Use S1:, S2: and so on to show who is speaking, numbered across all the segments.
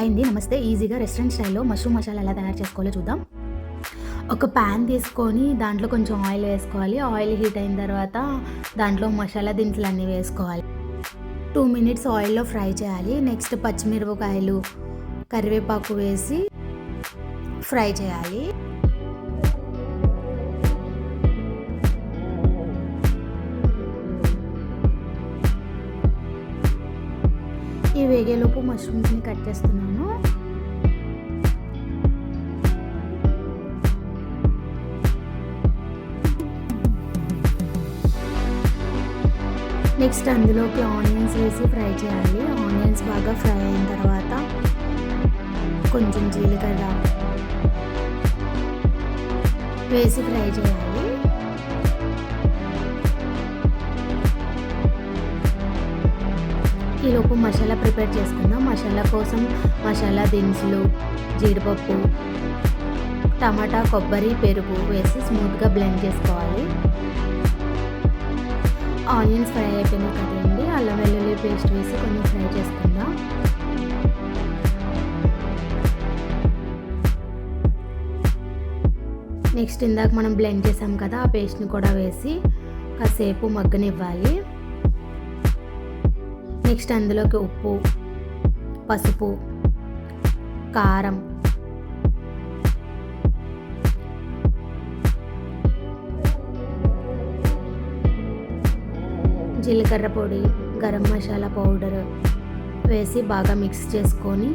S1: Hi అండి నమస్తే. ఈజీగా రెస్టారెంట్ స్టైల్లో మష్రూమ్ మసాలా ఎలా తయారు చేసుకోవాలో చూద్దాం. ఒక ప్యాన్ తీసుకొని దాంట్లో కొంచెం ఆయిల్ వేసుకోవాలి. ఆయిల్ హీట్ అయిన తర్వాత దాంట్లో మసాలా దినుసులు అన్నీ వేసుకోవాలి టూ మినిట్స్ ఆయిల్లో ఫ్రై చేయాలి. నెక్స్ట్ పచ్చిమిరపకాయలు కరివేపాకు వేసి ఫ్రై చేయాలి. ఇవి వేగేలోపు మష్రూమ్స్ని కట్ చేస్తున్నాను. నెక్స్ట్ అందులోకి ఆనియన్స్ వేసి ఫ్రై చేయాలి. ఆనియన్స్ బాగా ఫ్రై అయిన తర్వాత కొంచెం జీలకర్ర వేసి ఫ్రై చేయాలి. ఈలోపు మసాలా ప్రిపేర్ చేసుకుందాం. మసాలా కోసం మసాలా దినుసులు జీడిపప్పు టమాటా కొబ్బరి పెరుగు వేసి స్మూత్గా బ్లెండ్ చేసుకోవాలి. ఆనియన్స్ ఫ్రై అయిపోయిన కదండి. అల్లం వెల్లుల్లి పేస్ట్ వేసి కొంచెం ఫ్రై చేసుకుందాం. నెక్స్ట్ ఇందాక మనం బ్లెండ్ చేసాం కదా ఆ పేస్ట్ని కూడా వేసి కాసేపు మగ్గనివ్వాలి. నెక్స్ట్ అందులోకి ఉప్పు పసుపు కారం. జీలకర్ర పొడి గరం మసాలా పౌడర్ వేసి బాగా మిక్స్ చేసుకొని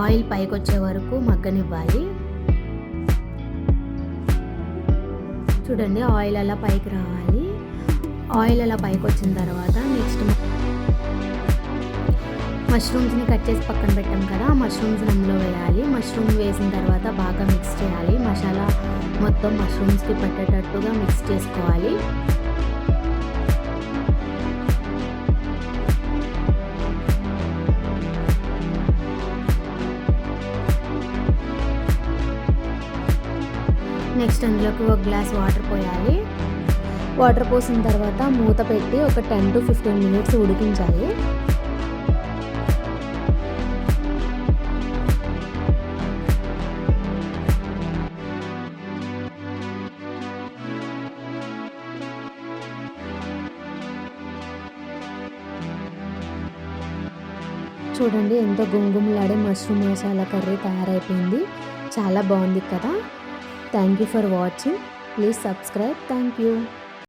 S1: ఆయిల్ పైకి వచ్చే వరకు మగ్గనివ్వాలి. చూడండి ఆయిల్ అలా పైకి రావాలి. ఆయిల్ అలా పైకి వచ్చిన తర్వాత మష్రూమ్స్ని కట్ చేసి పక్కన పెట్టాం కదా ఆ మష్రూమ్స్ అందులో వేయాలి. మష్రూమ్ వేసిన తర్వాత బాగా మిక్స్ చేయాలి. మసాలా మొత్తం మష్రూమ్స్కి పట్టేటట్టుగా మిక్స్ చేసుకోవాలి. నెక్స్ట్ అందులోకి ఒక గ్లాస్ వాటర్ పోయాలి. వాటర్ పోసిన తర్వాత మూత పెట్టి ఒక టెన్ టు ఫిఫ్టీన్ మినిట్స్ ఉడికించాలి. చూడండి ఎంతో గుంగుమలాడే మష్రూమ్ మసాలా కర్రీ తయారైపోయింది. చాలా బాగుంది కదా. Thank you for watching please subscribe thank you